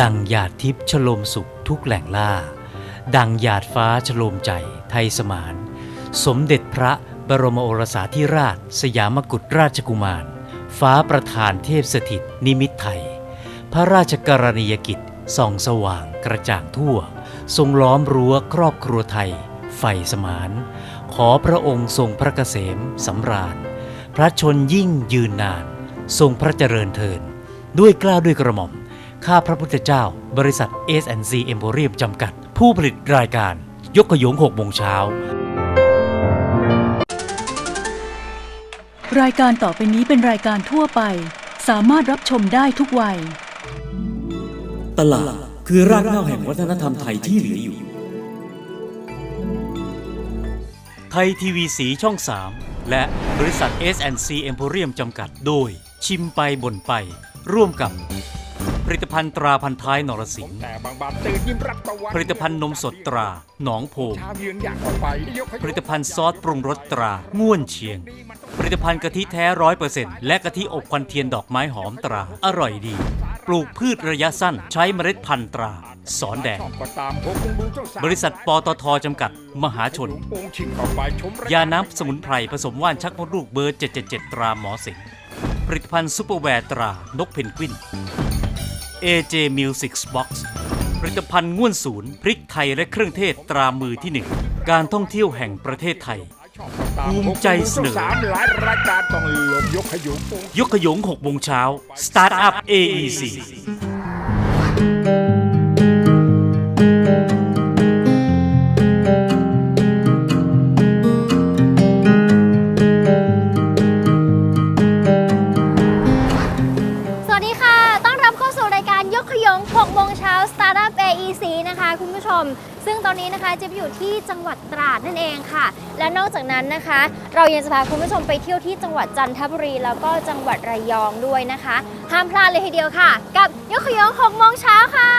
ดังหยาดทิพย์ชโลมสุขทุกแหล่งล่า ดังหยาดฟ้าชโลมใจไทยสมาน สมเด็จพระบรมโอรสาธิราช สยามกุฎราชกุมาร ฟ้าประธานเทพสถิตนิมิตไทย พระราชกรณียกิจส่องสว่างกระจ่างทั่ว ทรงล้อมรั้วครอบครัวไทยไฟสมาน ขอพระองค์ทรงพระเกษมสำราญ พระชนยิ่งยืนนาน ทรงพระเจริญเทิน ด้วยกล้าด้วยกระหม่อม ข้าพระพุทธเจ้า บริษัท S&C Emporium จำกัด ผู้ผลิตรายการ ยกขยง6โมงเช้า รายการต่อไปนี้เป็นรายการทั่วไป สามารถรับชมได้ทุกวัย ตลาดคือรากเหง้าแห่งวัฒนธรรมไทยที่เหลืออยู่ ไทยทีวีสีช่อง 3 และบริษัท S&C Emporium จำกัด โดยชิมไปบ่นไป ร่วมกับ ผลิตภัณฑ์ตราพันท้ายนรสิงห์แต่บางบานตื่นยิ้มรับตะวันผลิตภัณฑ์นมสดตราหนองโพเช้ายืนอยากออกไปยกให้ผลิตภัณฑ์ซอสปรุงรสตราง่วนเชียง ผลิตภัณฑ์กะทิแท้ร้อยเปอร์เซ็นต์และกะทิอบควันเทียนดอกไม้หอมตรา อร่อยดี ปลูกพืชระยะสั้นใช้เมล็ดพันธุ์ตรา สอนแดง ชอบก็ตามพวกคงดูเจ้าสาวบริษัทปตทจำกัด มหาชน โป่งชิงเข้าไปชมยาน้ำสมุนไพรผสมว่านชักมดลูกเบอร์ 777 ตราหมอสิงห์ผลิตภัณฑ์ซุปเปอร์แวร์ตรานกเพนกวิน AJ Music Box ผลิตภัณฑ์ง่วนศูนย์ พริกไทยและเครื่องเทศตรามือที่หนึ่ง การท่องเที่ยวแห่งประเทศไทยชอบก็ตามภูมิใจเสนอพวกคงดูจ้าสามหลายรายการต้องหลบยกขยุงโป่งยกขยง6โมงเช้า Startup AEC AEC นะคะคุณผู้ชม ซึ่งตอนนี้นะคะจะอยู่ที่จังหวัดตราดนั่นเองค่ะ และนอกจากนั้นนะคะ เรายังจะพาคุณผู้ชมไปเที่ยวที่จังหวัดจันทบุรี แล้วก็จังหวัดระยองด้วยนะคะ ห้ามพลาดเลยทีเดียวค่ะ กับยกขยง6โมงเช้าค่ะ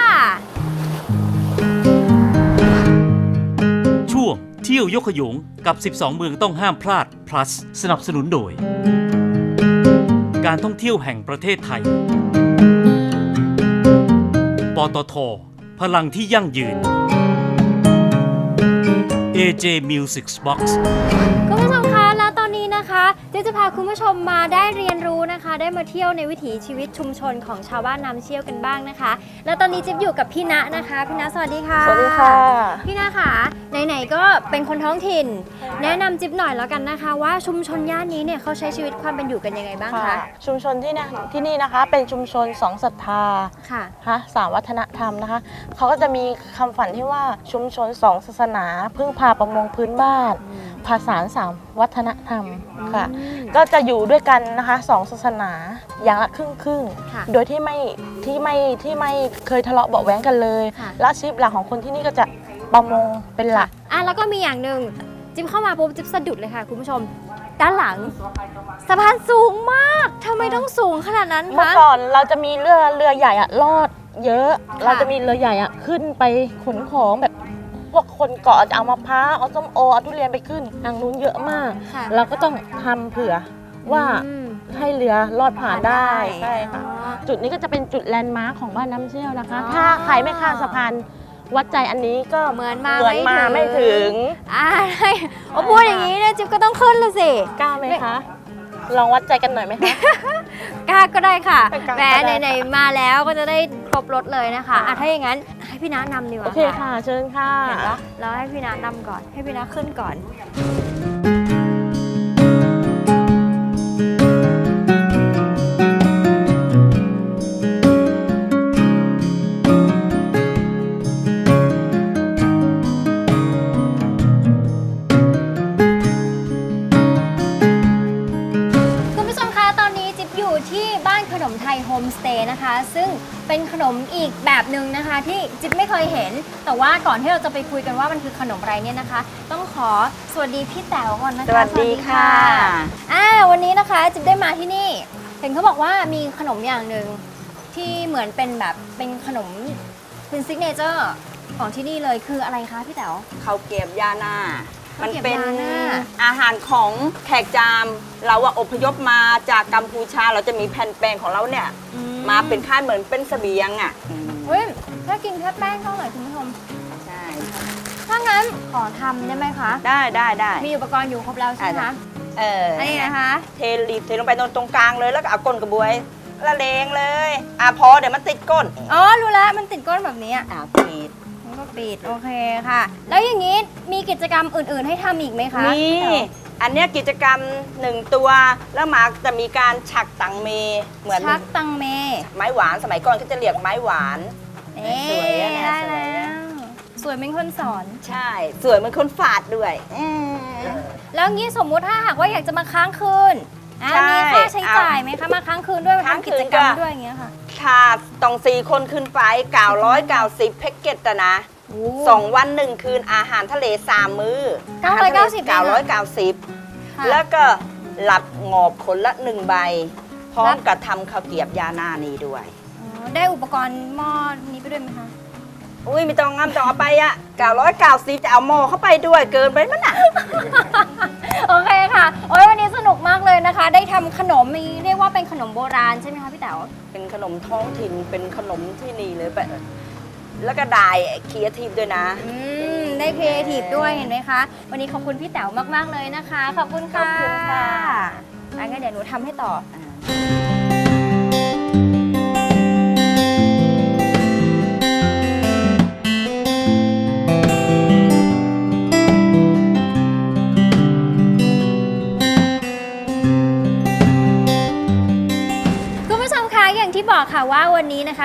ช่วงเที่ยวยกขยงกับ 12 เมืองต้องห้ามพลาด plus สนับสนุนโดย การท่องเที่ยวแห่งประเทศไทย ปตท พลังที่ยั่งยืน AJ Music Box คุณผู้ชม นะคะเจ๊จะพาคุณผู้ชมมาได้เรียนรู้นะคะ ได้มาเที่ยวในวิถีชีวิตชุมชนของชาวบ้านน้ำเชี่ยวกันบ้างนะคะ แล้วตอนนี้จิ๊บอยู่กับพี่ณนะคะ พี่ณสวัสดีค่ะ สวัสดีค่ะ พี่ณค่ะไหนๆก็เป็นคนท้องถิ่น แนะนำจิ๊บหน่อยแล้วกันนะคะ ว่าชุมชนย่านนี้เนี่ยเขาใช้ชีวิตความเป็นอยู่กันยังไงบ้างค่ะคะชุมชนที่นี่ที่นี่นะคะ เป็นชุมชนสองศรัทธาค่ะค่ะสามวัฒนธรรมนะคะเขาก็จะมีคำฝันที่ว่าชุมชนสองศาสนา พึ่งพาประมงพื้นบ้าน ภาษานสามวัฒนธรรมค่ะ ก็จะอยู่ด้วยกันนะคะสองศาสนาอย่างละครึ่งครึ่งๆค่ะโดยที่ไม่ที่ไม่ที่ไม่เคยทะเลาะเบาะแว้งกันเลยค่ะและอาชีพหลักของคนที่นี่ก็จะประมงเป็นหลักอะแล้วก็มีอย่างหนึ่งจิ๊บเข้ามาปุ๊บจิ๊บสะดุดเลยค่ะคุณผู้ชมด้านหลังสะพานสูงมากทำไมต้องสูงขนาดนั้นเมื่อคะก่อนเราจะมีเรือเรือใหญ่อะลอดเยอะค่ะเราจะมีเรือใหญ่อะขึ้นไปขนของแบบพ วกคนเกาะจะเอามะพร้าวเอาส้มโอเอาทุเรียนไปขึ้นทางนู้นเยอะมาก ค่ะเราก็ต้องทำเผื่อว่าอืมให้เรือลอดผ่านได้ผ่านได้ใช่ค่ะ อ๋อ จุดนี้ก็จะเป็นจุดแลนด์มาร์คของบ้านน้ำเชี่ยวนะคะ อ๋อ ถ้าใครไม่ข้ามสะพานวัดใจอันนี้ก็เหมือนมาเหมือนมาไม่ไม่ถึถึงงอ่าใช่โอ้พูดอย่างนี้เนี่ยจิ๊บก็ต้องขึ้นเลยสิ กล้าไหมคะ ลองวัดใจกันหน่อยไหมคะ กล้าก็ได้ค่ะ กล้าแหมก็ได้ ไหนๆมาแล้วก็จะได้คร บรถเลยนะคะอะถ้าอย่างนั้นให้พี่น้านำดีกโอว่าเคค่ะ เชิญค่ะเห็นปะเราให้พี่น้านำก่อน ให้พี่น้าขึ้นก่อน อีกแบบหนึ่งนะคะ ที่จิ๊บไม่เคยเห็น แต่ว่าก่อนที่เราจะไปคุยกันว่ามันคือขนมอะไรเนี่ยนะคะ ต้องขอสวัสดีพี่แต๋วก่อนนะคะสวัสดีค่ะอ่าวันนี้นะคะจิ๊บได้มาที่นี่เห็นเขาบอกว่ามีขนมอย่างหนึ่งที่เหมือนเป็นแบบเป็นขนมเป็นซิกเนเจอร์ของที่นี่เลยคืออะไรคะพี่แต๋วข้าวเกรียบย่าหน้า มันเป็นข้าวเกรียบยาน่ะอาหารของแขกจาม เราอะอพยพมาจากกัมพูชาเราจะมีแผ่นแป้งของเราเนี่ยอืมาเป็นค่ายเหมือนเป็นเสบียงอะอืมเฮ้ยถ้ากินแค่แป้งก็อร่อยคุณผู้ชมใช่ถ้างั้นขอทำได้ไหมคะ ได้ได้ได้มีอุปกรณ์อยู่ครบแล้วใช่ไหมคะเอออันนี้นะคะ เทรีบเทลงไปตรงตรงกลางเลยแล้วก็เอาก้นกระบวยละเลงเลย อะพอเดี๋ยวมันติดก้น อ๋อรู้แล้วมันติดก้นแบบนี้อะอะปิดมันก็ ปิด โอเคค่ะ แล้วอย่างนี้มีกิจกรรมอื่น ๆ ให้ทำอีกไหมคะนี่พี่เต๋ออันเนี้ยกิจกรรมหนึ่งตัวแล้วหมาจะมีการฉักตังเม เหมือนชักตังเมไม้หวานสมัยก่อนก็จะเรียกไม้หวาน เอ๊สวยอะเนี่ยได้สวยแล้อะ ว สวยเป็นคนสอน ใช่ สวยเหมือนคนฝาดด้วยอืมแล้วงี้สมมุติถ้าหากว่าอยากจะมาค้างคืนอะใช่มีค่าใช้จ่ายไหมคะมาค้างคืนด้วยมาค้างทำคืกินจกรรมก็ ด้วยอย่างเงี้ยค่ะ ถ้าต้องสี่คนขึ้นไป990แพ็กเกจอะนะ โอ้สองวันหนึ่งคืนอาหารทะเลสามมื้อ990เองเหรอเก้าร้อยเก้าสิบค่ะ แล้วก็หลับงอบคนละหนึ่งใบ พร้อมกับทำข้าวเกรียบยาหน้านี้ด้วย อ๋อได้อุปกรณ์หม้อนี้ไปด้วยไหมคะ อุ้ยไม่ต้องงามต้องเอาไปอะ990จะเอาหม้อเข้าไปด้วยเกินไปมั้ยน่ะ โอเคค่ะ โอ้ยวันนี้สนุกมากเลยนะคะ ได้ทำขนมมีเรียกว่าเป็นขนมโบราณใช่ไหมคะพี่เต๋า เป็นขนมท้องถิ่นเป็นขนมที่นี่เลยไป แล้วก็ได้ครีเอทีฟด้วยนะ อืมได้ครีเอทีฟด้วยเห็นไหมคะ วันนี้ขอบคุณพี่แต๋วมาก ๆ เลยนะคะ ขอบคุณค่ะขอบคุณค่ะอะงั้นเดี๋ยวหนูทำให้ต่อคุณ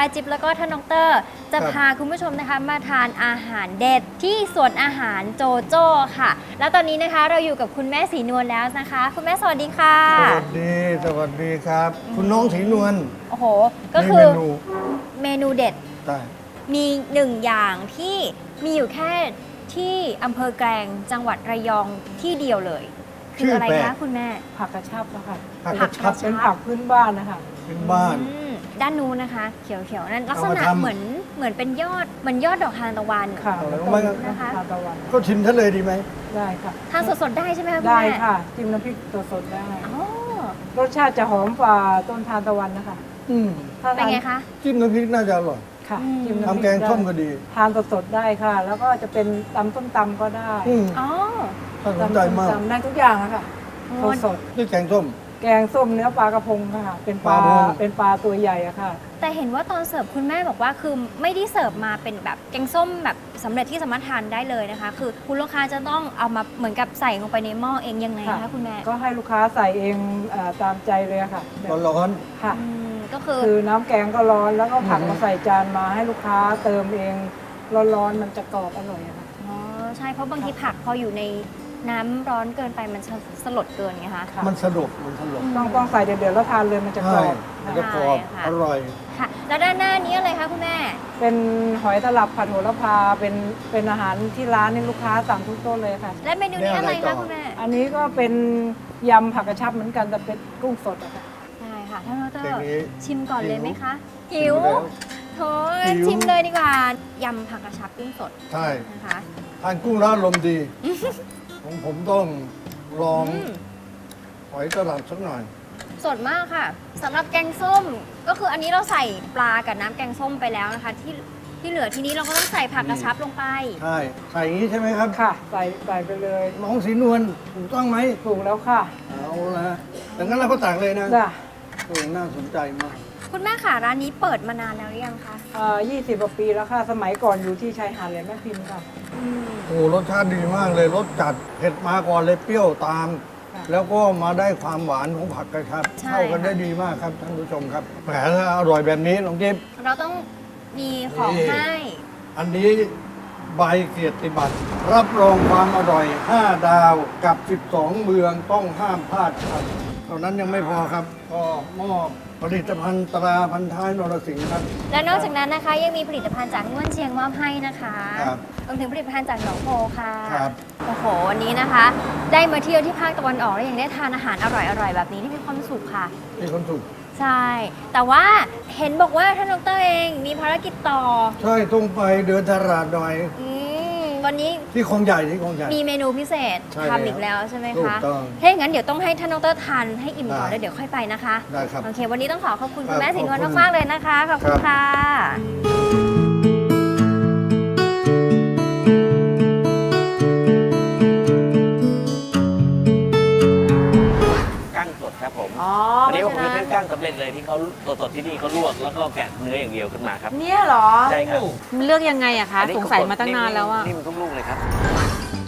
วันนี้นะคะจิ๊บแล้วก็ท่านดอกเตอร์จะพาคุณผู้ชมนะคะมาทานอาหารเด็ดที่สวนอาหารโจโจ้ค่ะ แล้วตอนนี้นะคะเราอยู่กับคุณแม่สีนวลแล้วนะคะ คุณแม่สวัสดีค่ะ สวัสดีสวัสดีครับ คุณน้องสีนวลโอ้โห ก็มีคืเมอนูเมนูเด็ดได้มีหนึ่งอย่างที่มีอยู่แค่ที่อำเภอแกลงจังหวัดระยองที่เดียวเลย คืออะไรคะคุณแม่ผักกระชับอะค่ะผักกระชับเป็นผักพื้นบ้านนะคะเป็นบ้านอืม ด้านนู้นนะคะ เขียวๆนั่นลักษเอามาณะทำ เหมือนเหมือนเป็นยอดเหมือนยอดดอกทานตะวันค่ะเอาแล้วต้มันนะคะทานตะวันก็ชิมทะเลยดีไหม ได้ค่ะ ทานสดๆได้ใช่ไหมคะคุณได้แม่ค่ะจิ้มน้ำพริกสดๆได้ อ๋อรสชาติจะหอมกว่าต้นทานตะวันนะคะอืมถ้าเป็นทานไงคะ จิ้มน้ำพริกน่าจะอร่อยค่ะอืม จิ้มน้ำพริทำแกงส้มก็ดี ทานสดๆได้ค่ะ แล้วก็จะเป็นตำส้มตำก็ได้อืมอ๋อน่าสนตำใจส้มมากตำได้ทุกอย่างนะคะโอ้สดนี่แกงส้มๆ แกงส้มเนื้อปลากระพงค่ะ เป็นปลาปลาพง เป็นปลาตัวใหญ่อะค่ะ แต่เห็นว่าตอนเสิร์ฟคุณแม่บอกว่าคือไม่ได้เสิร์ฟมาเป็นแบบแกงส้มแบบสำเร็จที่สามารถทานได้เลยนะคะ คือคุณลูกค้าจะต้องเอามาเหมือนกับใส่ลงไปในหม้อเองยังไงค่ะคะคุณแม่ก็ให้ลูกค้าใส่เองเออตามใจเลยอะค่ะแบบร้อน ค่ะ อืมก็คือคือน้ำแกงก็ร้อนแล้วก็ผักอือฮึมาใส่จานมาให้ลูกค้าเติมเองร้อนๆมันจะกรอบอร่อยอะค่ะ อ๋อใช่เพราะบางทีผักพออยู่ใน น้ำร้อนเกินไปมันจะสลดเกินไงคะค่ะๆมันสะดวกมันสะดวกต้องต้องใส่เดือดๆแล้วทานเลยมันจะกรใช่อบมันจะกรอบใช่ค่ะ อร่อย ค่ะ แล้วด้านหน้านี้อะไรคะคุณแม่ เป็นหอยตลับผัดโหระพาเป็นเป็นอาหารที่ร้านนี่ลูกค้าสั่งทุกโต๊ะเลยค่ะ และเมนูนี้อะไรแนวไหนต่คะอ คุณแม่ อันนี้ก็เป็นยำผักกระชับเหมือนกันแต่เป็นกุ้งสดอะค่ะ ได้ค่ะท่านดเพลรงนี้ชิมก่อนเลยไหมคะหิหิววแล้วโถหิว ชิมเลยดีกว่ายำผักกระชับกุ้งสดใช่นะคะ ทานกุ้งแล้วอารมณ์ดี ของผมต้องลองอืมหอยตลับสักหน่อย สดมากค่ะสำหรับแกงส้มก็คืออันนี้เราใส่ปลากับน้ำแกงส้มไปแล้วนะคะ ที่ที่เหลือทีนี้เราก็ต้องใส่ผักกระชับลงไป ใช่ ใส่อย่างนี้ใช่ไหมครับ ค่ะ ใส่ใส่ไปเลยน้องสีนวลถูกต้องไหม ถูกแล้วค่ะเอาละดังนั้นเราก็ตักเลยนะจ้ะ โอ้น่าสนใจมาก คุณแม่ค่ะร้านนี้เปิดมานานแล้วหรือยังคะอ่า20กว่าปีแล้วค่ะ สมัยก่อนอยู่ที่ชายหาดแหลมแม่พิมพ์ค่ะอืมโอ้รสชาติดีมากเลยรสจัดเผ็ดมาก่อนเลยเปรี้ยวตาม ค่ะ แล้วก็มาได้ความหวานของผักกระชับใช่ เข้ากันได้ดีมากครับท่านผู้ชมครับแหมถ้าอร่อยแบบนี้น้องจิ๊บ เราต้องมีของนี่ ให้ อันนี้ใบเกียรติบัตร รับรองความอร่อย 5 ดาวกับ 12 เมืองต้องห้ามพลาดครับเท่านั้นยังไม่พอครับ ก็มอบ ผลิตภัณฑ์ตราพันท้ายนรสิงห์ครับ และนอกจากนั้นนะคะยังมีผลิตภัณฑ์จากนวลเชียงมอบให้นะคะครับรวมถึงผลิตภัณฑ์จากหนองโพค่ะครับ โอ้โหวันนี้นะคะ ได้มาเที่ยวที่ภาคตะวันออกแล้วยังได้ทานอาหารอร่อยๆแบบนี้นี่มีความสุขค่ะ มีคนถูกใช่ แต่ว่าเห็นบอกว่าท่านดรเองมีภารกิจต่อ ใช่ต้องไปเดินตลาดหน่อย อืม วันนี้ที่คลองใหญ่ที่คลองใหญ่ มีเมนูพิเศษใช่ทำอีกแล้วใช่ไหมถูคะกต้องถ้าอย่างนั้นเดี๋ยวต้องให้ท่านดรทานให้อิ่มก่อนได้แล้วเดี๋ยวค่อยไปนะคะได้ครับโอเค วันนี้ต้องขอขอบคุณคคุรัณบแม่สินวลขอบคุณมากๆเลยนะคะขอบคุณครับค่ะ ครับผมอ๋ออันนี้เพผมราะจะฉะเป็นั้นนกั้งสำเร็จเลยที่เขาสดๆที่นี่เขาลวกแล้วก็แกะเนื้ออย่างเดียวขึ้นมาครับเนี่ยเหรอใช่ครับมันเลือกยังไงอะคะ อันนี้สงสัยมาตั้งนานแล้วอะนิ่มๆทุกลูกเลยครับ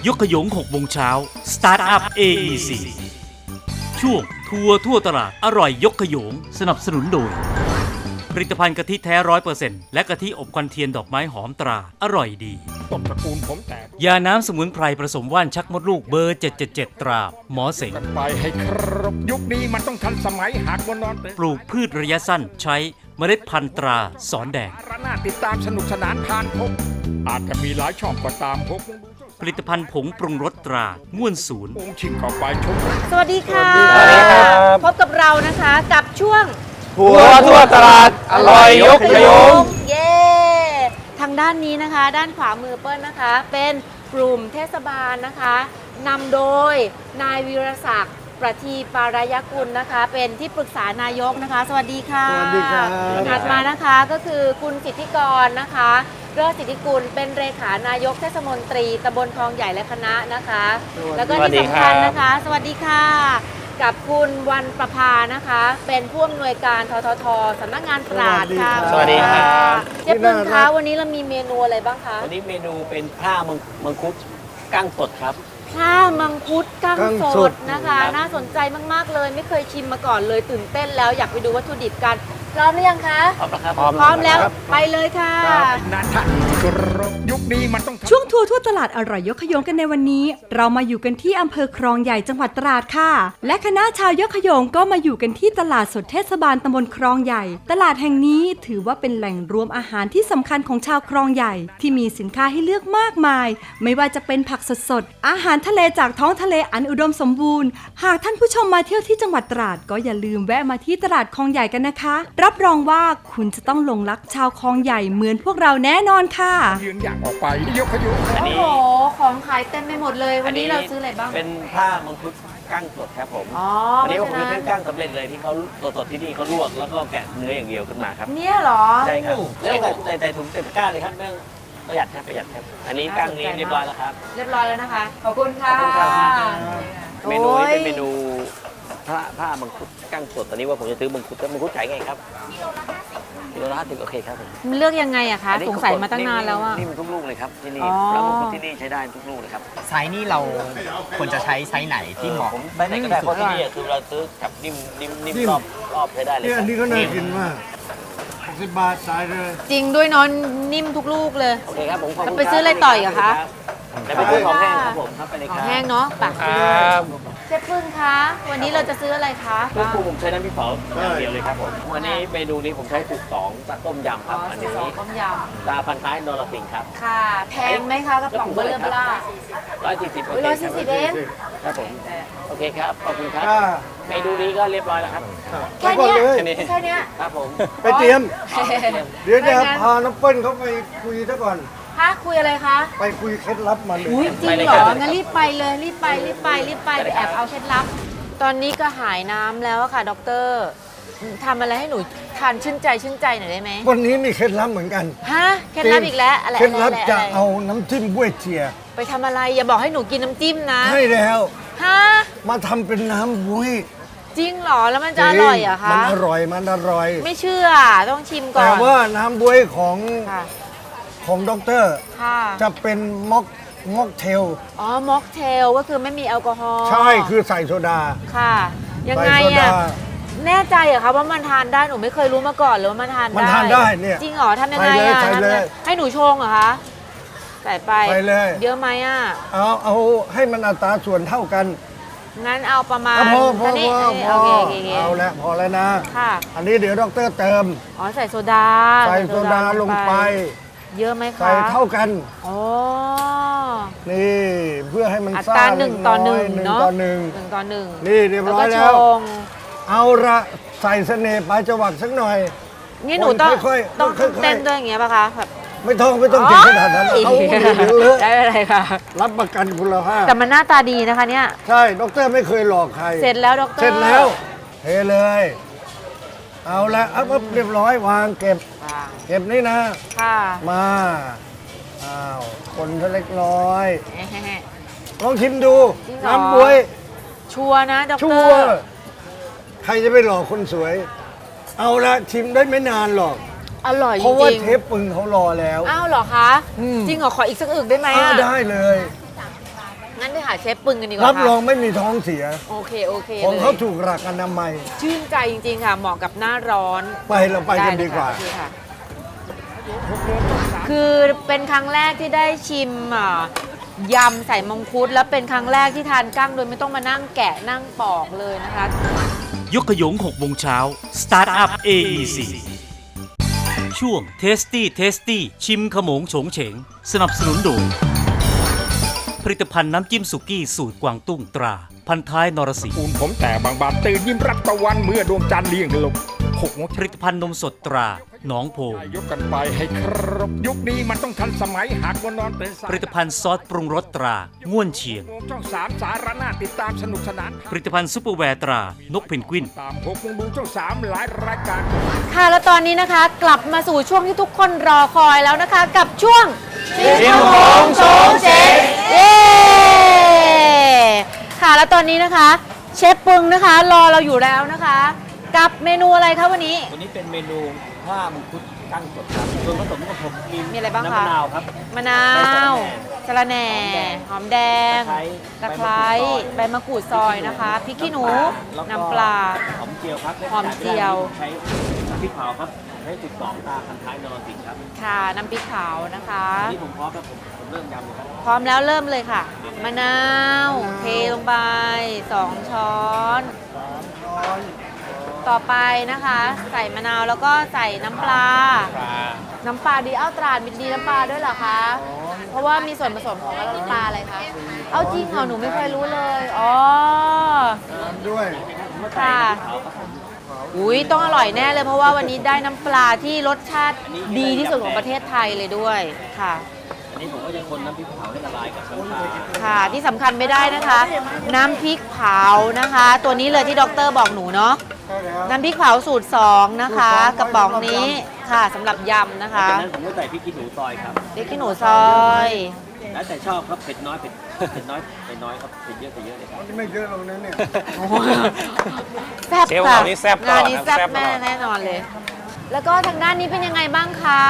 ยกขยง6โมงเช้า Startup AEC ช่วงทัวร์ทั่วตลาดอร่อยยกขยง สนับสนุนโดย ผลิตภัณฑ์กะทิแท้ร้อยเปอร์เซ็นต์และกะทิอบควันเทียนดอกไม้หอมตรา อร่อยดี ต้นตระกูลผมแตกยาน้ำสมุนไพรผสมว่านชักมดลูกเบอร์ 777 ตรา หมอเสงกันไปให้ครบยุคนี้มันต้องทันสมัยหากวันนอนเตะปลูกพืชระยะสั้นใช้เมล็ดพันธุ์ตราสอนแดงระนาดติดตามสนุกสนานผ่านพบอาจจะมีหลายช่องก็ตามพบผลิตภัณฑ์ผงปรุงรสตราง่วนศูนย์องค์ชิงเข้าไปชมสวัสดีค่ะสวัสดีครับพบกับเรานะคะกับช่วงทัวร์ทั่วตลาดอร่อยยกขยงเย้ทาง ด้านนี้นะคะ ด้านขวามือเปิ้ลนะคะ เป็นกลุ่มเทศบาลนะคะนำโดยนายวีรศักดิ์ประทีปารายกุลนะคะ เป็นที่ปรึกษานายกนะคะ สวัสดีค่ะสวัสดีครับ ถัดมานะคะก็คือคุณสิทธิกรนะคะเลิศสิทธิกุลเป็นเลขานายกเทศมนตรีตำบลคลองใหญ่และคณะนะคะ แล้วก็สวัสที่ดีสำคัญครับนะคะ สวัสดีค่ะ กับคุณวันประภานะคะ เป็นผู้อำนวยการทททสำนักงานตราดค่ะสวัสดีครับ เจ๊ปึงคะวันนี้เรามีเมนูอะไรบ้างคะวันนี้เมนูเป็นผ้ามังมังคุดกั้งสดครับข้าวมังคุดกั้งกั้งสสดดนะคะครับน่าสนใจมากๆเลย ไม่เคยชิมมาก่อนเลยตื่นเต้นแล้วอยากไปดูวัตถุดิบกัน พร้อมหรือยังคะ พร้อมแล้วครับพร้อมแล้วไปเลยค่ะนาทะครบ ยุคนี้มันต้องช่วงทัวร์ทั่วตลาดอร่อยยกขยงกันในวันนี้ เรามาอยู่กันที่อำเภอครองใหญ่จังหวัดตราดค่ะ และคณะชาวยกขยงก็มาอยู่กันที่ตลาดสดเทศบาลตำบลครองใหญ่ ตลาดแห่งนี้ถือว่าเป็นแหล่งรวมอาหารที่สำคัญของชาวครองใหญ่ ที่มีสินค้าให้เลือกมากมาย ไม่ว่าจะเป็นผักสดๆอาหารทะเลจากท้องทะเลอันอุดมสมบูรณ์ หากท่านผู้ชมมาเที่ยวที่จังหวัดตราด ก็อย่าลืมแวะมาที่ตลาดคลองใหญ่กันนะคะ รับรองว่าคุณจะต้องหลงรักชาวคลองใหญ่เหมือนพวกเราแน่นอนค่ะยืนอย่างออกไปยกขยุอันโอ้นี้ โห ของขายเต็มไปหมดเลย วันนี้เราซื้ออะไรบ้าง เป็นผ้ามังคุดกั้งสดครับผมอ๋ออันนี้เพผมราะจะฉะเป็นั้นนกั้งสำเร็จเลยที่เขาสดๆที่นี่เขาลวกแล้วก็แกะเนื้ออย่างเดียวขึ้นมาครับ เนี่ยเหรอ ใช่ครับเรื่องใส่ใส่ถุงเต็มตะกร้าเลยครับเรื่องประหยัดครับประหยัดครับ อันนี้กั้งนี้เรียบร้อยแล้วครับ เรียบร้อยแล้วนะคะ ขอบคุณค่ะ ขอบคุณครับ เมนูนี้เป็นเมโอ้ยนูผ้าผ้ามังคุดกั้งสดตอนนี้ว่าผมจะซื้อมังคุดแล้วมังคุดขายไงครับ กิโลละห้าสิบโอเคครับผมมันเลือกยังไงอะคะ อันนี้สงสัยมาตั้งนานแล้วอะนิ่มๆทุกลูกเลยครับที่นี่อ๋อ แล้วมังคุดที่นี่ใช้ได้ทุกลูกเลยครับไซส์นี่เราควรจะใช้ไซส์ไหนที่เหมาะผมไปไหนก็ได้เพราะที่นี่คือเราซื้อกับนิ่มนิ่มนิ่มนิ่ม รอบรอบใช้ได้เลยนี่คอัรับนนี้ก็น่ากินมาก60บาทสายเลย จริงด้วยเนอนนิ่มทุกลูกเลย โอเคครับผมขอบคุณแล้วไปซื้ออะไรต่ออีกอะคะ แล้วไปซื้อของแห้งครับผมครับไปเลยขคอรังบแห้งเนาะไป ครับ เชฟพึ่งคะ วันนี้เราจะซื้ออะไรคะ เครื่องปรุงผมใช้น้ำพริกเผาอย่างเดียวเลยครับผมวันนี้เมนูนี้ผมใช้สูตรสองตัดต้มยำคอ๋รัอบอันสูนี้ตรสองต้มยตาพันท้ายนรสิงห์ครับำค่ะ แพงไหมคะกระป๋องเบอร์เลอร์เบล่าร้อยสี่สิบโอ้ยร้อยสี่สิบเองครับผมโอเคครับขอบคุณครับค่ะเมนูนี้ก็เรียบร้อยแล้วครับ แค่เนี้ยไปก่อนเลยแค่นี้แค่เนี้ยครับผม ไปเตรียม เดี๋ยวจะไม่งั้นพาน้องเปิ้ลเขาไปคุยซะก่อน ฮะคุยอะไรคะไปคุยเคล็ดลับมาเลยอุ้ยจริงเหรองั้นรีบไปเลยรีบไปรีบไปรีบไปไปแอบเอาเคล็ดลับ ตอนนี้ก็หายน้ำแล้วอะค่ะด็อกเตอร์ทำอะไรให้หนูทานชื่นใจชื่นใจหน่อยได้ไหมวันนี้มีเคล็ดลับเหมือนกันฮะเคล็ดลับอีกแล้วอะไรเคล็ดลับอะไรจะอะไรเอาน้ำจิ้มบ้วยเจีย ไปทำอะไรอย่าบอกให้หนูกินน้ำจิ้มนะให้แล้วฮะมาทำเป็นน้ำบ้วยจริงเหรอแล้วมันจะอร่อยเหรอะมัคะนอร่อยมันอร่อย ไม่เชื่อต้องชิมก่อแต่นว่าน้ำบ้วยของค่ะ ของด็อกเตอร์ค่ะจะเป็นม็อกม็อกเทล อ๋อม็อกเทลก็คือไม่มีแอลกอฮอล์ใช่คือใส่โซดาค่ะ ยังใส่ไงโซอะดา แน่ใจเหรอคะว่ามันทานได้หนูไม่เคยรู้มาก่อนเลยว่ามันทานได้มันทานได้เนี่ยจริงเหรอทำยังไงอะใส่เลยใส่เลยทำยังไงให้หนูชงเหรอคะใส่ไปใส่เลย เยอะไหมอะเอาเอาให้มันอัตราส่วนเท่ากันงั้นเอาประมาณอะพอพออันนี้พออันนี้พโออเคโอเคโอเคเอาละพอแล้วนะ ค่ะ อันนี้เดี๋ยวด็อกเตอร์เติม อ๋อใส่โซดาใส่โซดาลงไป เยอะไหมคะใส่เท่ากันอ๋อนี่เพื่อให้มันอัตซ่าราหเล็นึ่กงต่อหนึ่งหนึ่งเนาะต่อหนึ่งหนึ่งต่อหนึ่งนี่เรียบร้อยก็แล้วชงเอาละใส่เสน่ห์ปลายจวักสักหน่อย นี่หนูต้องค่อยๆต้องค่อยๆเต้นด้วยอย่างเงี้ยป่ะคะแบบไม่ต้องไม่ต้องเก่งขนาดนั้นเอาเดี๋ยวเลอะได้ไม่เป็นไรค่ะ รับประกันคุณภาพแต่มันหน้าตาดีนะคะเนี่ย ใช่ ดรไม่เคยหลอกใคร เสร็จแล้วดรเสร็จแล้วเทเลย เอาละเอาปั๊บเรียบร้อยวางเก็บเก็บนี่นะ ค่ะมาอ้าวคนก็เล็กน้อยลองชิมดูจริงเหรอ น้ำบวย ชัวร์นะดรชัวร์ใครจะไปหลอกคนสวย เอาละชิมได้ไม่นานหรอก อร่อยจเพราะว่าริงเทปปึงเขารอแล้ว ๆอ้าวเหรอคะ จริงเหรอขออีกสักอึกได้ไหมอ้าอะวได้เลย งั้นไปหาเชฟปึงกันดีกว่ารับค่ะรองไม่มีท้องเสีย โอเคโอเคของเลยเขาถูกหลักอนามัย ชื่นใจจริงๆค่ะ เหมาะกับหน้าร้อน ไปเราไปกันดีกว่าไเลยค่ะโอเคค่ะคือเป็นครั้งแรกที่ได้ชิมอะยำใส่มังคุด แล้วเป็นครั้งแรกที่ทานกั้งโดยไม่ต้องมานั่งแกะนั่งปอกเลยนะคะ ยกขยง6โมงเช้า Start up AEC ช่วง Tasty Tasty ชิมขโมงโฉงเฉง สนับสนุนโดย ผลิตภัณฑ์น้ำจิ้มสุกี้สูตรกวางตุ้งตรา พันท้ายนรสิงห์อุ่นผมแต่บางบานตื่นยิ้มรับตะวันเมื่อดวงจันทร์เลี้ยงลงหกโมงผลิตภัณฑ์นมสดตรา หนองโพยกกันไปให้ครบยุคนี้มันต้องทันสมัยหากวันนอนตื่นสาผยลิตภัณฑ์ซอสปรุงรสตราง่วนเชียงช่องสามสารนาติดตามสนุกสนานผลิตภัณฑ์ซุปเปอร์แวร์ตรานกเพนกวินตามหกโมงดูช่องสามหลายรายการค่ะแล้วตอนนี้นะคะ กลับมาสู่ช่วงที่ทุกคนรอคอยแล้วนะคะ กับช่วงชิมขโมงโฉงเฉงเย้ค่ะแล้วตอนนี้นะคะ เชฟปึงนะคะ รอเราอยู่แล้วนะคะ กับเมนูอะไรคะวันนี้ตัวนี้เป็นเมนู ผ้ามังคุดกั้งสดครับส่วนผสมของผมมีมีอะไรบ้างน้ำคะมะนาวครับ มะนาวสะระแหน่ หอมแดง ตะไคร้ ใบมะกรูดซอยนะคะ พริกขี้หนู น้ำปลา หอมเจียวครับ หอมเจียว ใช้พริกเผาครับ ใช้สิบสองตาพันท้ายนรสิงครับ ค่ะ น้ำพริกเผานะคะนี่ผมพร้อมแล้วผมผมเริ่มยำเลยครับ พร้อมแล้วเริ่มเลยค่ะ มะนาว เทลงไปสองช้อน ต่อไปนะคะ ใส่มะนาวแล้วก็ใส่น้ำปลาน้ำปลาดีเอาตราดมีดีน้ำปลาด้วยเหรอคะ เพราะว่ามีส่วนผสมของน้ำปลาอะไรคะ เอาจริงเหรอหนูไม่เคยรู้เลย อ๋อด้วยค่ะอุ้ยต้องอร่อยแน่เลยเพราะว่าวันนี้ได้น้ำปลาที่รสชาติดีที่สุดของประเทศไทยเลยด้วยค่ะ อันนี้ผมก็จะคนน้ำพริกเผาให้ละลายกับน้ำปลาค่ะที่สำคัญไม่ได้นะคะ น้ำพริกเผานะคะ ตัวนี้เลยที่ด็อกเตอร์บอกหนูเนาะ น้ำพริกเผาสูตร 2 นะคะ กระป๋องนี้ค่ะสำหรับยำนะคะจากนั้นผมก็ใส่พริกขี้หนูซอยครับ พริกขี้หนูซอย แล้วแต่ชอบครับเผ็ดน้อยเผ็ดเผ็ดน้อยเผ็ดน้อยครับเผ็ดเยอะเผ็ดเยอะเลยครับ ไม่เยอะลงนั้นเนี่ยแซ่บเชฟค่ะเรานี่แซ่บตลอดงานนี้ครับแซ่บแซ่บตลอด แม่แน่นอนเลย แล้วก็ทางด้านนี้เป็นยังไงบ้างคะ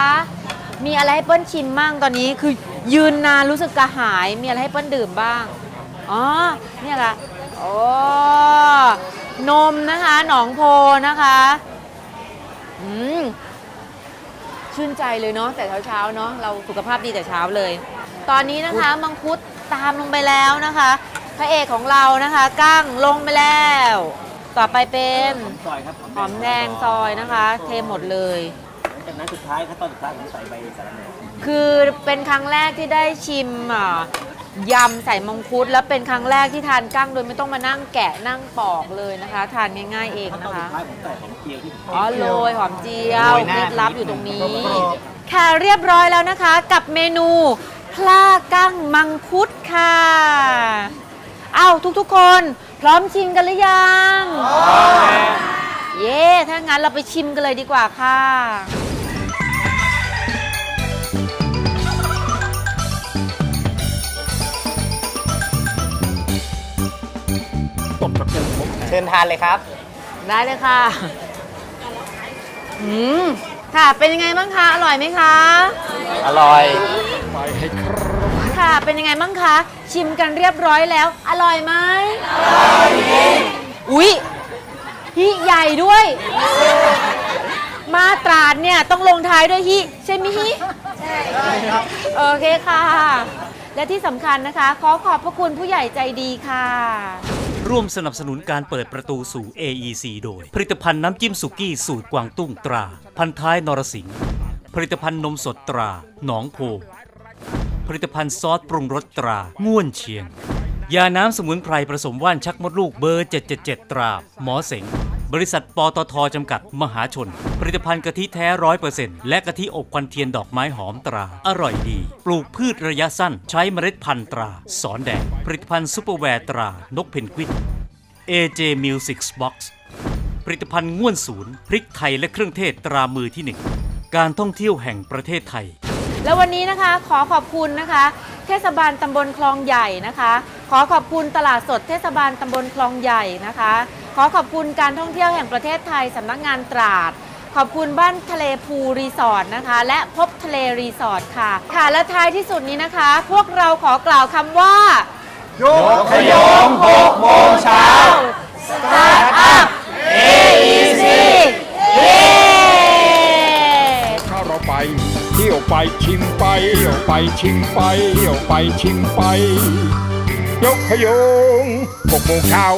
มีอะไรให้เปิ้ลชิมบ้างตอนนี้คือยืนนานรู้สึกกระหาย มีอะไรให้เปิ้ลดื่มบ้าง อ๋อ เนี่ยค่ะ โอ้นมนะคะหนองโพนะคะอืมชื่นใจเลยเนาะแต่เช้าๆเนาะเราสุขภาพดีแต่เช้าเลย ตอนนี้นะคะมังคุดตามลงไปแล้วนะคะพระเอกของเรานะคะก้างลงไปแล้ว ต่อไปเป็นซอยครับหอมแดงซอยนะคะ เทหมดเลยหลังจากนั้นสุดท้ายขั้นตอนสุดท้ายผมใส่ใบสะระแหน่คือเป็นครั้งแรกที่ได้ชิมอะ ยำใส่มังคุดแล้วเป็นครั้งแรกที่ทานกั้งโดยไม่ต้องมานั่งแกะนั่งปอกเลยนะคะ ทานง่ายๆเองขั้นตนะอนสุคะ ดท้ายผมใส่หอมเจียวที่ผมอ๋อโรยหอมเจียวโรยหน้าเคล็ดลับอยู่ตรงนี้ ค่ะเรียบร้อยแล้วนะคะ กับเมนูพลากั้งมังคุดค่ะอ้าวทุกๆ คนพร้อมชิมกันหรือยัง เย้ ถ้างั้นเราไปชิมกันเลยดีกว่าค่ะ เชิญทานเลยครับ ได้เลยค่ะ อืม ค่ะ เป็นยังไงบ้างคะ อร่อยไหมคะ อร่อย ไปให้ครบค่ะ เป็นยังไงบ้างคะ ชิมกันเรียบร้อยแล้ว อร่อยไหมอร่อยอุ๊ยฮิใหญ่ด้วย มาตราดเนี่ยต้องลงท้ายด้วยฮิใช่ไหมฮิ ใช่โอเคค่ะ และที่สำคัญนะคะ ขอขอบพระคุณผู้ใหญ่ใจดีค่ะ ร่วมสนับสนุนการเปิดประตูสู่ AEC โดย ผลิตภัณฑ์น้ำจิ้มสุกี้สูตรกวางตุ้งตรา พันท้ายนรสิงห์ผลิตภัณฑ์นมสดตรา หนองโพ ผลิตภัณฑ์ซอสปรุงรสตรา ง่วนเชียง ยาน้ำสมุนไพรผสมว่านชักมดลูกเบอร์ 777 ตรา หมอเสง บริษัทปตทจำกัดมหาชน ผลิตภัณฑ์กะทิแท้ร้อยเปอร์เซ็นต์และกะทิอบควันเทียนดอกไม้หอมตรา อร่อยดี ปลูกพืชระยะสั้น ใช้เมล็ดพันธุ์ตรา สอนแดงผลิตภัณฑ์ซุปเปอร์แวร์ตรา นกเพนกวิน AJ Music Box ผลิตภัณฑ์ง่วนศูนย์ พริกไทยและเครื่องเทศตรามือที่หนึ่งการท่องเที่ยวแห่งประเทศไทย แล้ววันนี้นะคะขอขอบคุณนะคะ เทศบาลตำบลคลองใหญ่นะคะ ขอขอบคุณตลาดสดเทศบาลตำบลคลองใหญ่นะคะ ขอขอบคุณการท่องเที่ยวแห่งประเทศไทยสำนักงานตราด ขอบคุณบ้านทะเลพูรีสอร์ทนะคะ และพบทะเลรีสอร์ทค่ะ ค่ะและท้ายที่สุดนี้นะคะ พวกเราขอกล่าวคำว่ายกขยงหกโมงเช้าสตาร์ทอัพ AEC เย้ถ้าเราไป เที่ยวไปชิมไปเที่ยวไปชิมไปเที่ยวไปชิมไป ยกขยงหกโมงเช้า